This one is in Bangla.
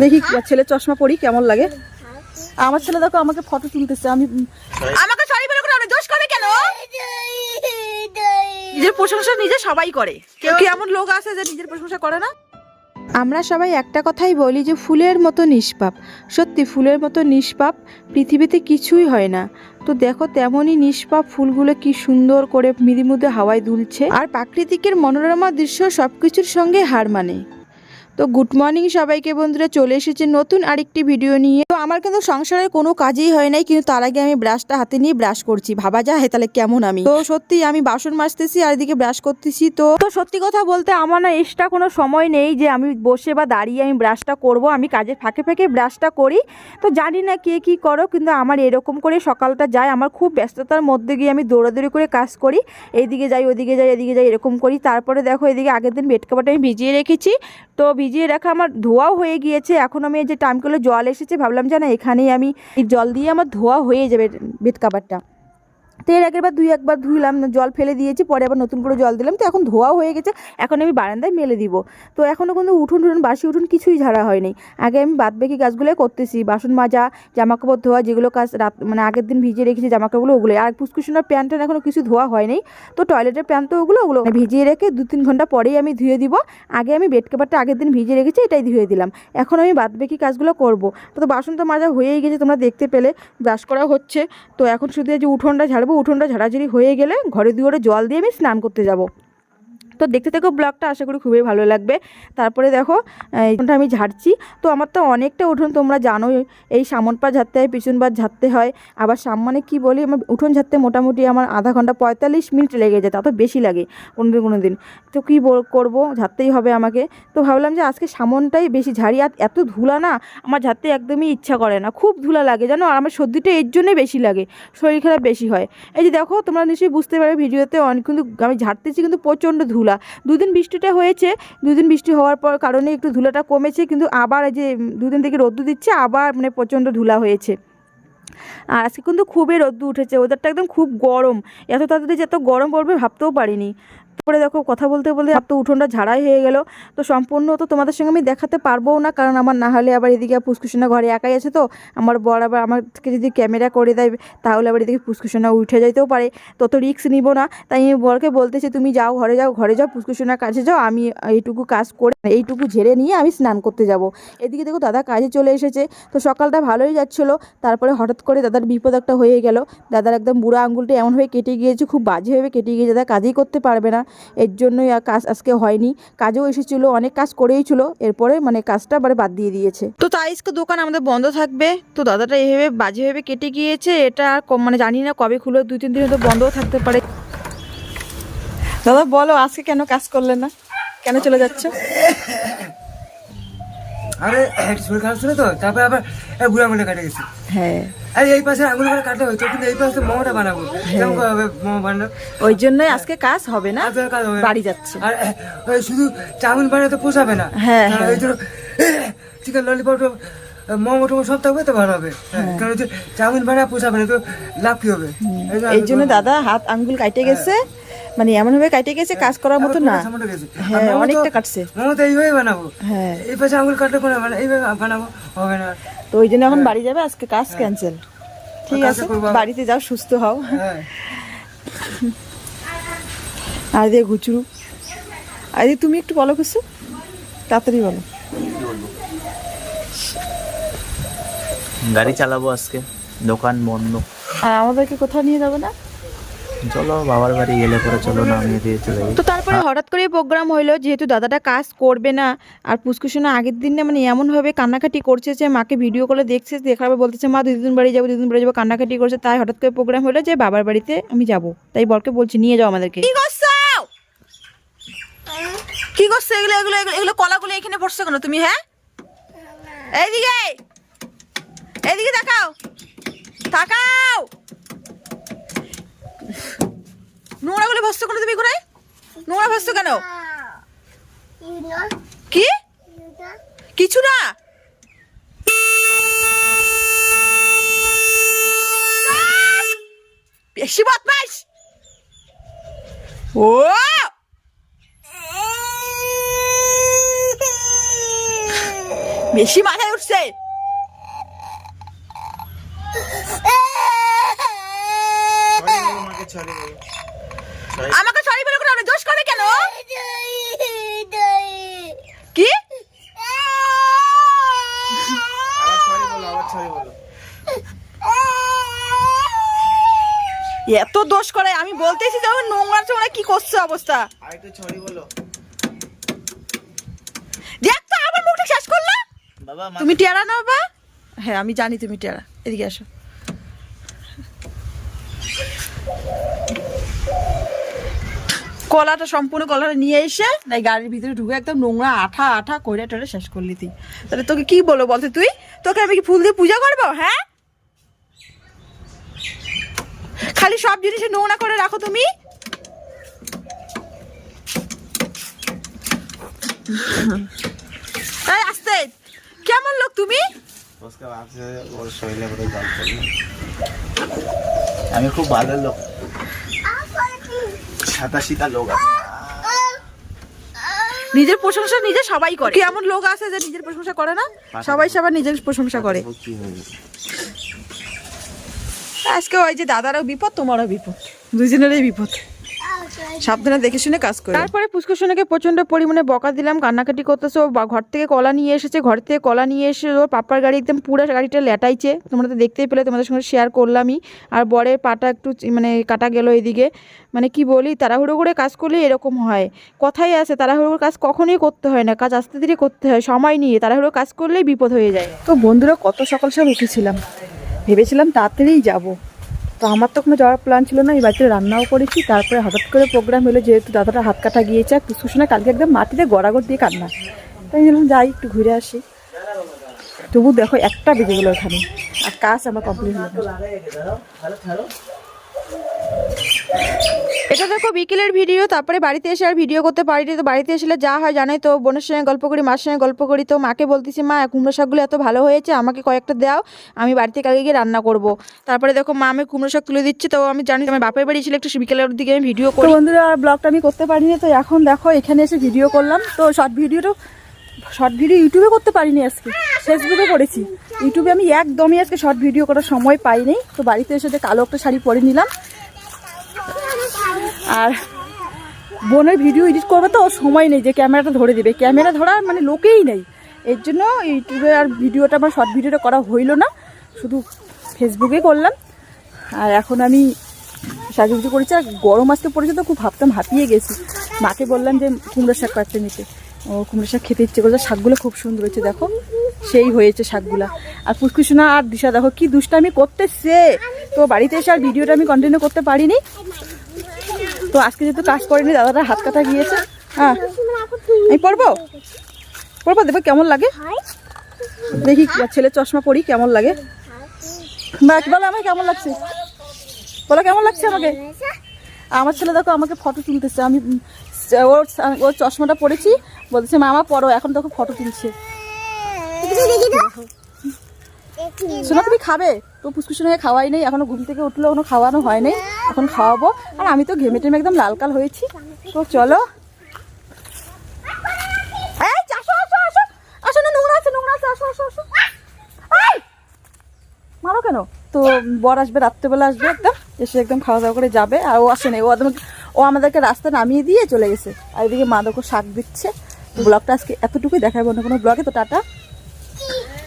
দেখি ছেলে চশমা পরি, কেমন লাগে? আমার ছেলে দেখো, আমাকে ফটো তুলতেছে, আমি আমাকে সরি বলে করে দোষ করে কেন? নিজের প্রশংসা নিজে সবাই করে। কেউ কি এমন লোক আছে যে নিজের প্রশংসা করে না? আমরা সবাই একটা কথাই বলি যে ফুলের মতো নিষ্পাপ। সত্যি, ফুলের মতো নিষ্পাপ পৃথিবীতে কিছুই হয় না। তো দেখো, তেমনই নিষ্পাপ ফুলগুলো কি সুন্দর করে মৃদুমুদে হাওয়ায় দুলছে। আর প্রাকৃতিকের মনোরমা দৃশ্য সব কিছুর সঙ্গে হার মানে। তো গুড মর্নিং সবাইকে বন্ধুরা, চলে এসেছে নতুন আরেকটি ভিডিও নিয়ে। তো আমার কিন্তু সংসারের কোনো কাজই হয় নাই, কিন্তু তার আগে আমি ব্রাশটা হাতে নিয়ে ব্রাশ করছি। ভাবা যায় তাহলে কেমন আমি? তো সত্যি আমি বাসন মাজতেছি, আর এদিকে ব্রাশ করতেছি, তো তো সত্যি কথা বলতে আমার না এক্সট্রা কোনো সময় নেই যে আমি বসে বা দাঁড়িয়ে আমি ব্রাশটা করব। আমি কাজের ফাঁকে ফাঁকে ব্রাশটা করি। তো জানি না কে কি করো, কিন্তু আমার এরকম করে সকালটা যায়। আমার খুব ব্যস্ততার মধ্যে গিয়ে আমি দৌড়াদৌড়ি করে কাজ করি। এইদিকে যাই, ওদিকে যাই, এদিকে যাই, এরকম করি। তারপরে দেখো এদিকে আগের দিন বেড কাভারটা আমি ভিজিয়ে রেখেছি। তো ভিজিয়ে রাখা আমার ধোয়াও হয়ে গিয়েছে। এখন আমি এই যে টাইমগুলো জল এসেছে, ভাবলাম যে না, এখানেই আমি এই জল দিয়ে আমার ধোয়া হয়ে যাবে বেড কাভারটা। তো এর বার দুই, একবার ধুইলাম, জল ফেলে দিয়েছি, পরে আবার নতুন করে জল দিলাম। তো এখন ধোয়াও হয়ে গেছে, এখন আমি বারান্দায় মেলে দিব। তো এখনও কিন্তু উঠুন টুঠুন বাসি উঠুন কিছুই ঝাড়া হয়নি। আগে আমি বাদ বাকি কাজগুলোই করতেছি, বাসন মাজা জামা কাপড় ধোয়া, যেগুলো কাজ রাত মানে আগের দিন ভিজিয়ে রেখেছি জামা কাপড়গুলো ওগুলো আর পুষ্কুশনার প্যান্টের এখনও কিছু ধোয়া হয়নি। তো টয়লেটের প্যান্ট তো ওগুলো ওগুলো ভিজিয়ে রেখে দু তিন ঘণ্টা পরেই আমি ধুয়ে দিব। আগে আমি বেড কাভারটা আগের দিন ভিজিয়ে রেখেছি, এটাই ধুয়ে দিলাম। এখন আমি বাদ বাকি কাজগুলো করব। তো বাসন তো মাজা হয়েই গেছে, তোমরা দেখতে পেলে, ব্রাশ করা হচ্ছে। তো এখন শুধু যে উঠোনটা ঝাড়বো উঠোনটা ঝাড়াঝাড়ি হয়ে গেলে ঘরে দুয়ারে জল দিয়ে আমি স্নান করতে যাব। তো দেখতে থাকো ব্লগটা, আশা করি খুবই ভালো লাগবে। তারপরে দেখো, এই উঠোনটা আমি ঝাড়ছি। তো আমার তো অনেকটা উঠোন, তোমরা জানোই, এই সামন পা ঝাড়তে হয়, পিছন পা ঝাড়তে হয়। আবার সামনে কি বলি, আমার উঠোন ঝাড়তে মোটামুটি আমার আধা ঘণ্টা, পঁয়তাল্লিশ মিনিট লেগে যায়, তা তো বেশি লাগে কোনো দিন কোনো দিন তো কী করব? ঝাড়তেই হবে আমাকে। তো ভাবলাম যে আজকে সামনটাই বেশি ঝাড়ি, আর এত ধুলা না, আমার ঝাড়তে একদমই ইচ্ছা করে না। খুব ধুলা লাগে, জানো? আর আমার সর্দিটা এর জন্যই বেশি লাগে, শরীর খারাপ বেশি হয়। এই যে দেখো, তোমরা নিশ্চয়ই বুঝতে পারবে, ভিডিওতে অনেক কিন্তু আমি ঝাড়তেছি, কিন্তু প্রচণ্ড ধুলা। দুদিন বৃষ্টিটা হয়েছে, দুদিন বৃষ্টি হওয়ার পর কারণে একটু ধুলাটা কমেছে, কিন্তু আবার যে দুদিন থেকে রোদ্দু দিচ্ছে, আবার মানে প্রচণ্ড ধুলা হয়েছে। আর আজকে কিন্তু খুবই রোদ্দু উঠেছে ওদেরটা একদম খুব গরম। এত তাড়াতাড়ি যে এত গরম পড়বে ভাবতেও পারিনি। তারপরে দেখো, কথা বলতে বলতে তো উঠোনটা ঝাড়াই হয়ে গেল। তো সম্পূর্ণ তো তোমাদের সঙ্গে আমি দেখাতে পারব না, কারণ আমার না হলে আবার এদিকে পুষ্কুসোনা ঘরে একাই আছে তো। আমার বর আবার আমাকে যদি ক্যামেরা করে দেয়, তাহলে আবার এদিকে পুষ্কুসোনা উঠে যাইতেও পারে। তত রিস্ক নিব না। তাই আমি বরকে বলতেছি, তুমি যাও, ঘরে যাও ঘরে যাও পুষ্কুসোনার কাছে যাও। আমি এইটুকু কাজ করে, এইটুকু ঝেড়ে নিয়ে আমি স্নান করতে যাব। এদিকে দেখো, দাদা কাজে চলে এসেছে। তো সকালটা ভালোই যাচ্ছিল। তারপরে হঠাৎ করে দাদার বিপদ একটা হয়ে গেল। দাদার একদম বুড়া আঙুলটা এমনভাবে কেটে গিয়েছে, খুব বাজেভাবে কেটে গিয়েছে। দাদা কাজই করতে পারবে না। এর জন্যই আর কাজ আজকে হয়নি। কাজেও এসেছিল, অনেক কাজ করেই ছিল, এরপরে মানে কাজটা আবার বাদ দিয়ে দিয়েছে। তো তাইসকে দোকান আমাদের বন্ধ থাকবে। তো দাদাটা এইভাবে বাজেভাবে কেটে গিয়েছে, এটা মানে জানি না কবে খুলে দুই, তিন দিন তো বন্ধও থাকতে পারে। দাদা, বলো, আজকে কেন কাজ করলে না? কেন চলে যাচ্ছ? আরে শরীর খারাপ ছিল তো তারপরে আবার এই আঙুলটা কাটে গেছে। হ্যাঁ। আরে এই পাশে আঙুল করে কাটলে হয়তো কিন্তু এই পাশে মোমোটা বানাবো। কেমন হবে মোমো বানানো? ওই জন্যই আজকে কাজ হবে না কাজ হবে বাড়ি যাচ্ছে। আর শুধু চাউমিন বানাতে তো পোষাবে না। হ্যাঁ, আর এই জন্য চিকেন ললিপপ মোমো টোমো সব থাকবে তো ভালো হবে। কারণ হচ্ছে চাউমিন বানা পোষাবে না তো লাভ কি হবে? এই জন্য দাদা হাত আঙ্গুল কাটে গেছে। মানে এমন ভাবে কাটে গেছে কাজ করার মতো না। হ্যাঁ অনেকটা কাটছে। এইভাবে বানাবো। হ্যাঁ। এই পাশে আঙুল কাটলে কোনো এইভাবে বানাবো হবে না। তো ওই জন্য এখন বাড়ি যাবে আজকে কাজ ক্যান্সেল ঠিক আছে বাড়িতে যাও সুস্থ হও। হ্যাঁ। আর দিয়ে ঘুচুরু আর দিয়ে তুমি একটু বলো কিছু? তাড়াতাড়ি বলো। গাড়ি চালাবো আজকে দোকান বন্ধ। আর আমাদেরকে কোথাও নিয়ে যাবে না? চলো বাবার বাড়ি গেলে পরে চলো না আমি দিয়ে চলে তো তারপরে হঠাৎ করে প্রোগ্রাম হইল যেহেতু দাদাটা কাজ করবে না আর পুষ্কুসোনা আগের দিন না মানে এমনভাবে কান্নাকাটি করছে যে মাকে ভিডিও করে দেখছে দেখার পর বলতেছে মা দুদিন বাড়ি যাব দুদিন বাড়ি যাব। কান্নাকাটি করছে তাই হঠাৎ করে প্রোগ্রাম হলো যে বাবার বাড়িতে আমি যাব। তাই বরকে বলছি নিয়ে যাও আমাদেরকে। কি করছ? কি করছ? এগুলো এগুলো এগুলো এগুলো কলাগুলো এখানে পড়ছো কেন তুমি হ্যাঁ? এইদিকে এইদিকে তাকাও তাকাও। নোংরাগুলো ভস্ত কেন তুমি ঘুরে নোংরা ভস্ত কেন? কি? কিছু না। বেশি বদমাইশ! ও! বেশি মাথায় উঠছে। আমাকে সরি বলে কোনো দোষ করে কেন? কি? এত দোষ করে আমি বলতেছি যখন নোংরা চোংরা কি করছে অবস্থা? দেখ তো আমার মুখটা শেষ করল। বাবা তুমি টেরা নাও বা। হ্যাঁ আমি জানি তুমি টেরা এদিকে আসো। কলাটা সম্পূর্ণ কলাটা নিয়ে এসে, তাই গাড়ির ভিতরে ঢুকে একদম নোংরা আঠা আঠা কইরা টরে শেষ করলি তুই তাহলে তোকে কি বলব বলতে তুই? তোকে আমি কি ফুল দিয়ে পূজা করব হ্যাঁ? খালি সব জিনিসে নোংরা করে রাখো তুমি। আস্তে। কেমন লোক তুমি? আমি খুব ভালো লোক। সাদা লোক আছে। নিজের প্রশংসা নিজে সবাই করে। এমন লোক আছে যে নিজের প্রশংসা করে না? সবাই সবাই নিজের প্রশংসা করে। আজকে ওই যে দাদারও বিপদ তোমারও বিপদ। দুজনেরই বিপদ। সাবধানে দেখে শুনে কাজ করে। তারপরে পুষ্করসোনাকে প্রচণ্ড পরিমাণে বকা দিলাম কান্নাকাটি করতেছে ও বা- ঘর থেকে কলা নিয়ে এসেছে ঘর থেকে কলা নিয়ে এসে ওর পাপার গাড়ি একদম পুরো গাড়িটা লেটাইছে। তোমরা তো দেখতেই পেলে তোমাদের সঙ্গে শেয়ার করলামই। আর বরের পাটা একটু মানে কাটা গেল এদিকে। মানে কি বলি তাড়াহুড়ো করে কাজ করলে এরকম হয়। কথাই আছে তাড়াহুড়ো করে কাজ কখনোই করতে হয় না কাজ আস্তে ধীরে করতে হয় সময় নিয়ে। তাড়াহুড়ো কাজ করলেই বিপদ হয়ে যায়। তো বন্ধুরা কত সকাল সকাল উঠেছিলাম। ভেবেছিলাম তাড়াতাড়িই যাব। তো আমার তো কোনো যাওয়ার প্ল্যান ছিল না, এই বাড়িতে রান্নাও করেছি, তারপরে হঠাৎ করে প্রোগ্রাম হলো যেহেতু দাদাটা হাত কাটা গিয়েছে, আর কুসুসোনা কালকে একদম মাটিতে গড়াগড় দিয়ে কান্না তাই বললাম, যাই, একটু ঘুরে আসি তবু দেখো, একটা বেজে গেলো ওখানে, আর কাজ আমার কমপ্লিট হলো। এটা দেখো বিকেলের ভিডিও তারপরে বাড়িতে এসে আর ভিডিও করতে পারিনি। তো বাড়িতে এসে যা হয় জানাই তো বোনের সঙ্গে গল্প করি মার সঙ্গে গল্প করি। তো মাকে বলতেছি মা কুমড়ো শাকগুলো এত ভালো হয়েছে আমাকে কয়েকটা দাও আমি বাড়িতে কালকে গিয়ে রান্না করব। তারপরে দেখো মা আমি কুমড়ো শাক তুলে দিচ্ছি। তো আমি জানি আমি বাপের বাড়ি ছিল একটু বিকেলের দিকে আমি ভিডিও করি। বন্ধুরা আর ব্লগটা আমি করতে পারিনি তো এখন দেখো এখানে এসে ভিডিও করলাম। তো শর্ট ভিডিওটা শর্ট ভিডিও ইউটিউবে করতে পারিনি আজকে ফেসবুকে করেছি। ইউটিউবে আমি একদমই আজকে শর্ট ভিডিও করার সময় পাইনি। তো বাড়িতে এসে যে কালো একটা শাড়ি পরে নিলাম আর বোনের ভিডিও এডিট করবে তো, সময় নেই যে ক্যামেরাটা ধরে দেবে। ক্যামেরা ধরার মানে লোকেই নেই। এর জন্য ইউটিউবে আর ভিডিওটা আমার শর্ট ভিডিওটা করা হইল না, শুধু ফেসবুকে করলাম। আর এখন আমি সাজুগুজু করেছি, আর গরম আজকে পড়েছে তো খুব ভাবতাম, হাঁপিয়ে গেছি। মাকে বললাম যে কুমড়ো শাক কাটতে নিতে। ও কুমড়ো শাক খেতে ইচ্ছে করছে, শাকগুলো খুব সুন্দর হয়েছে, দেখো। সেই হয়েছে শাকগুলা। আর পুষ্কুসোনা আর দিশা, দেখো কি দুষ্টামি করতেছে। তো বাড়িতে এসে আর ভিডিওটা আমি কন্টিনিউ করতে পারিনি। তো আজকে যেহেতু কাজ করেনি, দাদাটা হাত কাটা গিয়েছে। হ্যাঁ। আমি পড়ব পড়ব দেখো কেমন লাগে। দেখি ছেলের চশমা পরি, কেমন লাগে। বা, বলো আমাকে কেমন লাগছে? বলো, কেমন লাগছে আমাকে? আমার ছেলে দেখো আমাকে ফটো তুলতেছে। আমি ওর ওর চশমাটা পরেছি। বলতেছে, মামা পড়ো এখন দেখো ফটো তুলছে। শোনা, তুমি খাবে। তো পুষ্কুসোনাকে খাওয়াই নেই, এখনও ঘুম থেকে উঠল কোনো খাওয়ানো হয় নাই, এখন খাওয়াবো। আর আমি তো ঘেমে টেমে একদম লাল কাল হয়েছি। তো চলো! মারো কেন? তো বর আসবে, রাত্রেবেলা আসবে একদম। এসে একদম খাওয়া দাওয়া করে যাবে। আর ও আসে নাই ও একদম ও আমাদেরকে রাস্তা নামিয়ে দিয়ে চলে গেছে। আর এদিকে মা দেখো শাক দিচ্ছে। ব্লগটা আজকে এতটুকুই, দেখাবো না কোনো ব্লগে। তো টাটা।